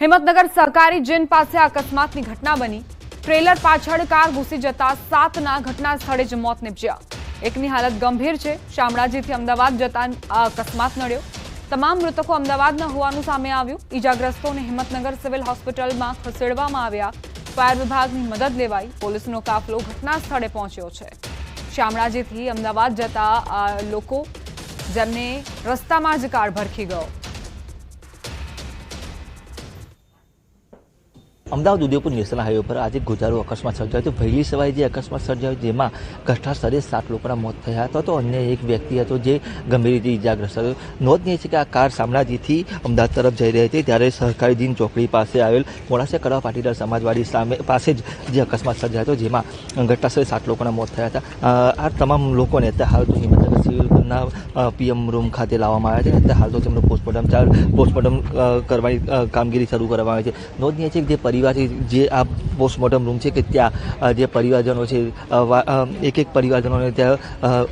હિંમતનગર સહકારી જેન પાસે અકસ્માતની ઘટના બની. ટ્રેલર પાછળ કાર ઘૂસી જતા સાતના ઘટના સ્થળે જ મોત નીપજ્યા. એકની હાલત ગંભીર છે. શામળાજીથી અમદાવાદ જતા આ અકસ્માત નડ્યો. તમામ મૃતકો અમદાવાદના હોવાનું સામે આવ્યું. ઈજાગ્રસ્તોને હિંમતનગર સિવિલ હોસ્પિટલમાં ખસેડવામાં આવ્યા. ફાયર વિભાગની મદદ લેવાઈ પોલીસનો કાફલો ઘટના સ્થળે પહોંચ્યો છે. શામળાજીથી અમદાવાદ જતા લોકો જેમને રસ્તામાં જ કાર ભરખી ગયો. અમદાવાદ ઉદયપુર નેશનલ હાઈવે પર આજે ગુજારો અકસ્માત સર્જાયો હતો. વહેલી સવારે જે અકસ્માત સર્જાયો જેમાં ઘટના સ્થળે સાત લોકોના મોત થયા હતા તો અન્ય એક વ્યક્તિ હતો જે ગંભીર રીતે ઇજાગ્રસ્ત હતો. નોંધનીય છે કે આ કાર શામળાજીથી અમદાવાદ તરફ જઈ રહી હતી ત્યારે સહકારી દિન ચોકડી પાસે આવેલ મોડાસા કડવા પાટીદાર સમાજવાડી સામે પાસે જ જે અકસ્માત સર્જાયો હતો જેમાં ઘટના સ્થળે સાત લોકોના મોત થયા હતા. આ તમામ લોકોને હાલ તો હિંમતનગર સિવિલના પીએમ રૂમ ખાતે લાવવામાં આવ્યા છે. અત્યારે હાલ તો તેમનું પોસ્ટમોર્ટમ ચાલ, પોસ્ટમોર્ટમ કરવાની કામગીરી શરૂ કરવામાં આવી છે. નોંધનીય છે કે જે પરિવાર જે આ પોસ્ટમોર્ટમ રૂમ છે કે ત્યાં જે પરિવારજનો છે એક એક પરિવારજનોને ત્યાં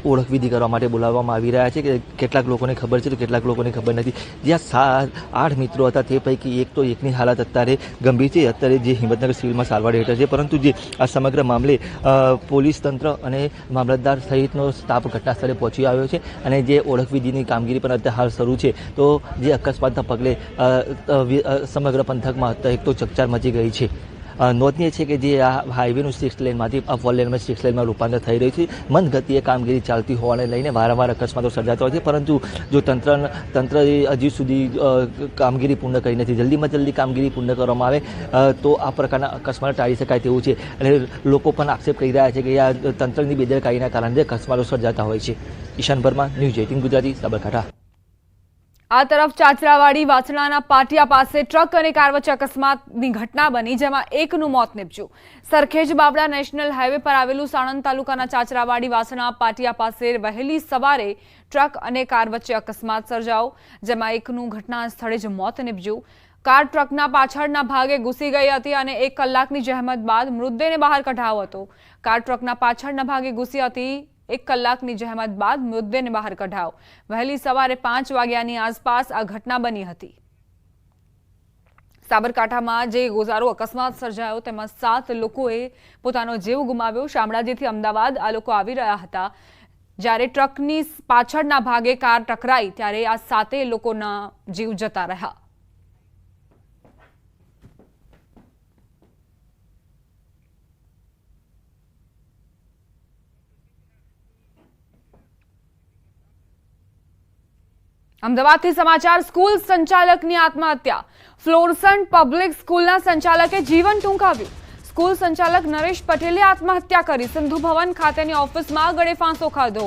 ઓળખવિધિ કરવા માટે બોલાવવામાં આવી રહ્યા છે કે કેટલાક લોકોને ખબર છે તો કેટલાક લોકોને ખબર નથી. જ્યાં સાત આઠ મિત્રો હતા તે પૈકી એક તો એકની હાલત અત્યારે ગંભીર છે. અત્યારે જે હિંમતનગર સિવિલમાં સારવાર હેઠળ છે. પરંતુ જે આ સમગ્ર મામલે પોલીસ તંત્ર અને મામલતદાર સહિતનો સ્ટાફ ઘટના સ્થળે પહોંચી આવ્યો છે અને જે ઓળખવિધિની કામગીરી પણ અત્યારે હાલ શરૂ છે. તો જે અકસ્માતના પગલે સમગ્ર પંથકમાં હતા. એક તો ચકચાર મચી ગઈ છે. નોંધનીય છે કે જે આ હાઈવેનું સિક્સ લેનમાંથી આ ફોર લેનમાં સિક્સ લેનમાં રૂપાંતર થઈ રહ્યું છે. મંદગતિએ કામગીરી ચાલતી હોવાને લઈને વારંવાર અકસ્માતો સર્જાતા હોય છે, પરંતુ જો તંત્ર તંત્ર હજી સુધી કામગીરી પૂર્ણ કરી નથી. જલ્દીમાં જલ્દી કામગીરી પૂર્ણ કરવામાં આવે તો આ પ્રકારના અકસ્માત ટાળી શકાય તેવું છે. અને લોકો પણ આક્ષેપ કરી રહ્યા છે કે આ તંત્રની બેદરકારીના કારણે અકસ્માતો સર્જાતા હોય છે. Ishan Verma, news eighteen Gujarati, Sabarkantha. આ તરફ ચાચરાવાડી વાસણાના પાટિયા પાસે ટ્રક અને કાર વચ્ચે અકસ્માતની ઘટના બની, જેમાં એકનું મોત નીપજ્યું. સરખેજ બાબડા નેશનલ હાઈવે પર આવેલું સાણંદ તાલુકાના ચાચરાવાડી વાસણા પાટિયા પાસે વહેલી સવારે ટ્રક અને કાર વચ્ચે અકસ્માત સર્જાયો, જેમાં એકનું ઘટના સ્થળે જ મોત નીપજ્યું. કાર ટ્રકના પાછળના ભાગે ઘૂસી ગઈ હતી અને એક કલાકની જહેમત બાદ મૃતદેહને બહાર કઢાયો હતો. કાર ટ્રકના પાછળના ભાગે ઘૂસી હતી એક કલાકની જહેમત બાદ મૃતદેહને બહાર કઢાવ. વહેલી સવારે પાંચ વાગ્યાની આસપાસ આ ઘટના બની હતી. સાબરકાંઠામાં જે ગોઝારો અકસ્માત સર્જાયો, તેમાં સાત લોકોએ પોતાનો જીવ ગુમાવ્યો. શામળાજીથી અમદાવાદ આ લોકો આવી રહ્યા હતા. જ્યારે ટ્રકની પાછળના ભાગે કાર ટકરાઈ, ત્યારે આ સાતે લોકોના જીવ જતા રહ્યા. અમદાવાદથી સમાચાર, સ્કૂલ સંચાલકની આત્મહત્યા. ફ્લોરસન્ટ પબ્લિક સ્કૂલના સંચાલકે જીવન ટૂંકાવ્યું. સ્કૂલ સંચાલક નરેશ પટેલે આત્મહત્યા કરી. સિંધુ ભવન ખાતેની ઓફિસમાં ગળે ફાંસો ખાધો.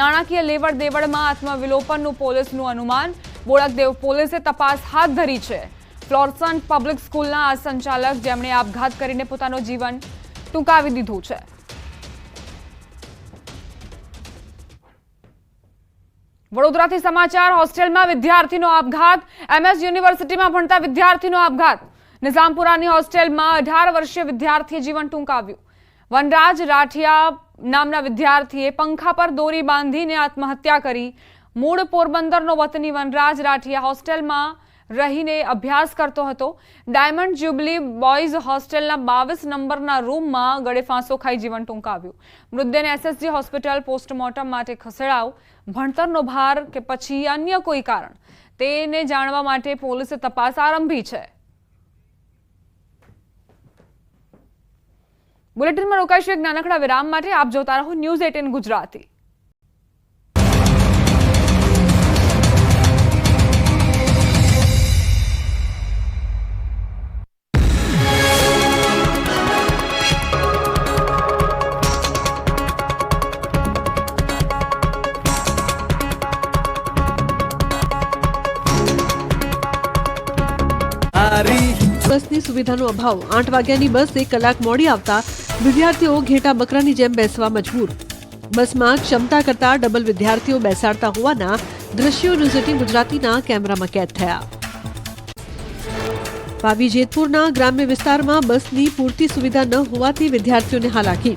નાણાકીય લેવડ દેવડમાં આત્મવિલોપનનું પોલીસનું અનુમાન. બોળકદેવ પોલીસે તપાસ હાથ ધરી છે. ફ્લોરસન પબ્લિક સ્કૂલના આ સંચાલક જેમણે આપઘાત કરીને પોતાનું જીવન ટૂંકાવી દીધું છે. વડોદરાથી સમાચાર, હોસ્ટેલમાં વિદ્યાર્થીનો આપઘાત, એમએસ યુનિવર્સિટીમાં ભણતા વિદ્યાર્થીનો આપઘાત. નિઝામપુરાની હોસ્ટેલમાં અઢાર વર્ષીય વિદ્યાર્થીએ જીવન ટૂંકાવ્યું. વનરાજ રાઠિયા નામના વિદ્યાર્થીએ પંખા પર દોરી બાંધીને આત્મહત્યા કરી. મૂળ પોરબંદરનો વતની વનરાજ રાઠિયા હોસ્ટેલમાં રહીને અભ્યાસ કરતો હતો. ડાયમંડ જ્યુબલી બોયઝ હોસ્ટેલના બાવીસ નંબરના રૂમમાં ગળે ફાંસો ખાઈ જીવન ટૂંકાવ્યું. મૃતદેહને એસએસજી હોસ્પિટલ પોસ્ટમોર્ટમ માટે ખસેડાવ, ભણતરનો ભાર કે પછી અન્ય કોઈ કારણ? તેને જાણવા માટે પોલીસે તપાસ આરંભી છે. બુલેટિનમાં રોકાઈશું એક નાનકડા વિરામ માટે. આપ જોતા રહો ન્યૂઝ એટીન ગુજરાતી. બસની સુવિધાનો અભાવ. આઠ વાગ્યાની બસ એક કલાક મોડી આવતા વિદ્યાર્થીઓ ઘેટા બકરાની જેમ બેસવા મજબૂર. બસમાં ક્ષમતા કરતા ડબલ વિદ્યાર્થીઓ બેસાડતા હોવાના દ્રશ્યો ન્યૂઝ ગુજરાતીના કેમેરામાં કેદ થયા. પાવી જેતપુરના ગ્રામ્ય વિસ્તારમાં બસની પૂરતી સુવિધા ન હોવાથી વિદ્યાર્થીઓને હાલાકી.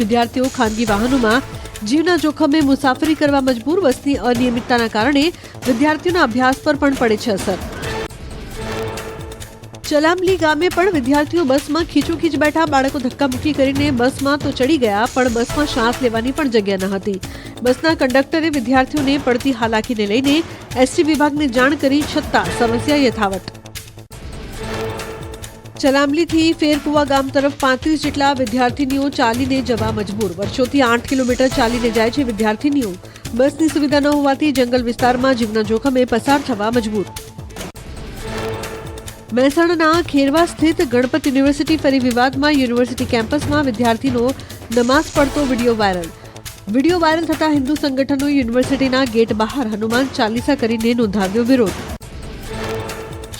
વિદ્યાર્થીઓ ખાનગી વાહનોમાં જીવના જોખમે મુસાફરી કરવા મજબૂર, બસની અનિયમિતતાના કારણે વિદ્યાર્થીઓના અભ્યાસ પર પણ પડે છે અસર. ચલામલી ગામે પણ વિદ્યાર્થીઓ બસમાં ખીચોખીચ બેઠા બાળકો ધક્કામુક્કી કરીને બસમાં તો ચડી ગયા, પણ બસમાં શ્વાસ લેવાની પણ જગ્યા ન હતી. બસના કંડક્ટરે વિદ્યાર્થીઓને પડતી હાલાકીને લઈને એસટી વિભાગને જાણ કરી છતાં સમસ્યા યથાવત. ચલામલીથી ફેરકુવા ગામ તરફ પાંત્રીસ જેટલા વિદ્યાર્થીનીઓ ચાલીને જવા મજબૂર. વર્ષોથી આઠ કિલોમીટર ચાલીને જાય છે વિદ્યાર્થીનીઓ. બસની સુવિધા ન હોવાથી જંગલ વિસ્તારમાં જીવના જોખમે પસાર થવા મજબૂર. મહેસાણાના ખેરવા સ્થિત ગણપત યુનિવર્સિટી ફરી વિવાદમાં યુનિવર્સિટી કેમ્પસમાં વિદ્યાર્થીનો નમાઝ પડતો વીડિયો વાયરલ. વીડિયો વાયરલ થતા હિન્દુ સંગઠનો યુનિવર્સિટીના ગેટ બહાર હનુમાન ચાલીસા કરીને નોંધાવ્યો વિરોધ.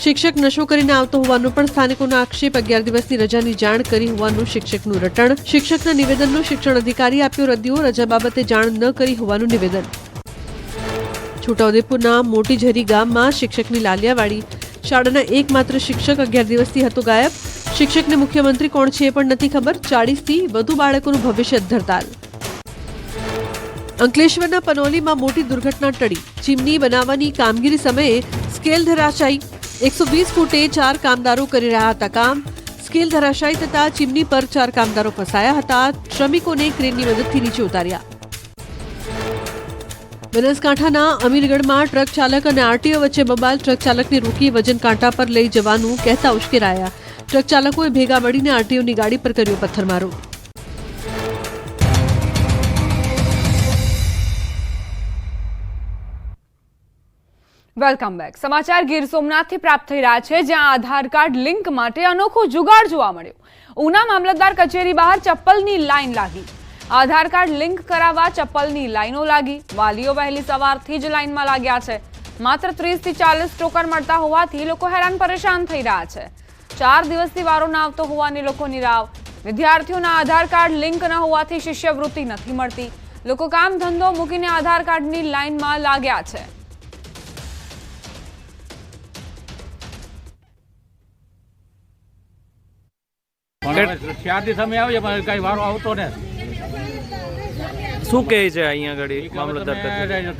શિક્ષક નશો કરીને આવતો હોવાનો પણ સ્થાનિકોનો આક્ષેપ. અગિયાર દિવસની રજાની જાણ કરી હોવાનું શિક્ષકનું રટણ. શિક્ષકના નિવેદનનો શિક્ષણ અધિકારી આપ્યો રદ્દીઓ રજા બાબતે જાણ ન કરી હોવાનું નિવેદન. છોટાઉદેપુરના મોટી ઝરી ગામમાં શિક્ષકની લાલિયાવાડી શાળાના એકમાત્ર શિક્ષક અગિયાર દિવસથી હતો ગાયબ. શિક્ષકને મુખ્યમંત્રી કોણ છે એ પણ નથી ખબર. ચાળીસથી વધુ બાળકોનું ભવિષ્ય ધરતાલ. અંકલેશ્વરના પનોલીમાં મોટી દુર્ઘટના ટળી. ચીમની બનાવવાની કામગીરી સમયે સ્કેલ ધરાશાયી. એકસો વીસ ફૂટે ચાર કામદારો કરી રહ્યા હતા કામ. સ્કેલ ધરાશાયી થતા ચીમની પર ચાર કામદારો ફસાયા હતા. શ્રમિકોને ક્રેનની મદદથી નીચે ઉતાર્યા. બનાસકાંઠાના અમીરગઢમાં ટ્રક ચાલક અને આરટીઓ વચ્ચે બબાલ ટ્રક ચાલકને રોકી વજન કાંટા પર લઈ જવાનું કહેતા ઉશ્કેરાયા. ટ્રક ચાલકોએ ભેગા મળીને આરટીઓની ગાડી પર કર્યો પથ્થરમારો. Welcome back. સમાચાર ગીર સોમનાથથી પ્રાપ્ત થઈ રહ્યા છે, જ્યાં આધાર કાર્ડ લિંક માટે અનોખો જુગાડ જોવા મળ્યો. ઉના મામલતદાર કચેરી બહાર ચપ્પલની લાઈન લાગી. આધાર કાર્ડ લિંક કરાવવા ચપ્પલની લાઈનો લાગી. વાલીઓ વહેલી સવારથી જ લાઈનમાં લાગ્યા છે. માત્ર ત્રીસથી ચાલીસ ટોકન મળતા હોવાથી લોકો હેરાન પરેશાન થઈ રહ્યા છે. ચાર દિવસથી વારો ના આવતો હોવાની લોકોની રાવ. વિદ્યાર્થીઓના આધાર કાર્ડ લિંક ન હોવાથી શિષ્યવૃત્તિ નથી મળતી. લોકો કામ ધંધો મૂકીને આધાર કાર્ડની લાઈનમાં લાગ્યા છે. ચાર દિવસ અમે આવીએ કઈ વારો આવતો ને. શું કહે છે અહીંયા આગળ કે મામલતદાર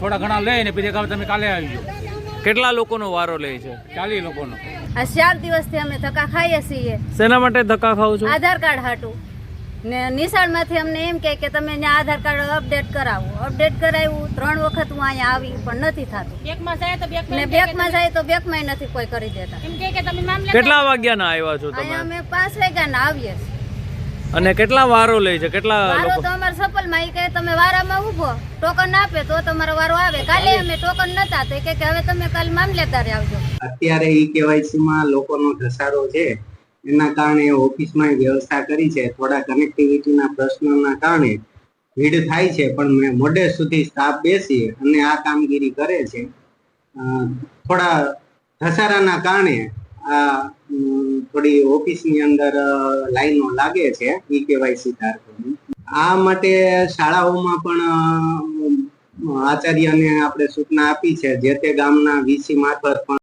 થોડા ઘણા લઈને પછી તમે કાલે આવી જાઓ. કેટલા લોકોનો વારો લે છે? ચાલી લોકોનો. આ ચાર દિવસથી અમે ધક્કા ખાઈએ છીએ. શેના માટે ધક્કા ખાવ છો? આધાર કાર્ડ હાટું. ને નિશાળમાંથી અમને એમ કહે કે તમે અહીંયા આધાર કાર્ડ અપડેટ કરાવો. અપડેટ કરાવ્યું ત્રણ વખત હું અહીંયા આવી પણ નથી થતું. બેંકમાં જાય તો બેંકમાં ને બેંકમાં જાય તો બેંકમાં નથી કોઈ કરી દેતા. એમ કે તમે મામલે કેટલા વાગ્યાના આવ્યા છો તમે? અમે પાંચ વાગ્યાના આવીએ છીએ. અને કેટલા વારો લે છે? કેટલા વારો લોકો? તો અમાર સફલમાં કહે તમે વારામાં ઊભો ટોકન આપે તો તમારો વારો આવે. કાલે અમે ટોકન નતા તો કે હવે તમે કાલે મામલેદાર આવજો. અત્યારે ઈ કેવાયસી માં લોકોનો ઘસારો છે. એના કારણે ઓફિસમાં વ્યવસ્થા કરી છે. થોડા કનેક્ટિવિટીના પ્રશ્નોના કારણે ભીડ થાય છે પણ મેં મોડે સુધી સ્ટાફ બેસી અને આ કામગીરી કરે છે. થોડા ઘસારાના કારણે આ થોડી ઓફિસની અંદર લાઈનો લાગે છે, ઈ કેવાયસી ધારકોની. આ માટે શાળાઓમાં પણ આચાર્યને આપણે સૂચના આપી છે, જે તે ગામના વીસી મારફત પણ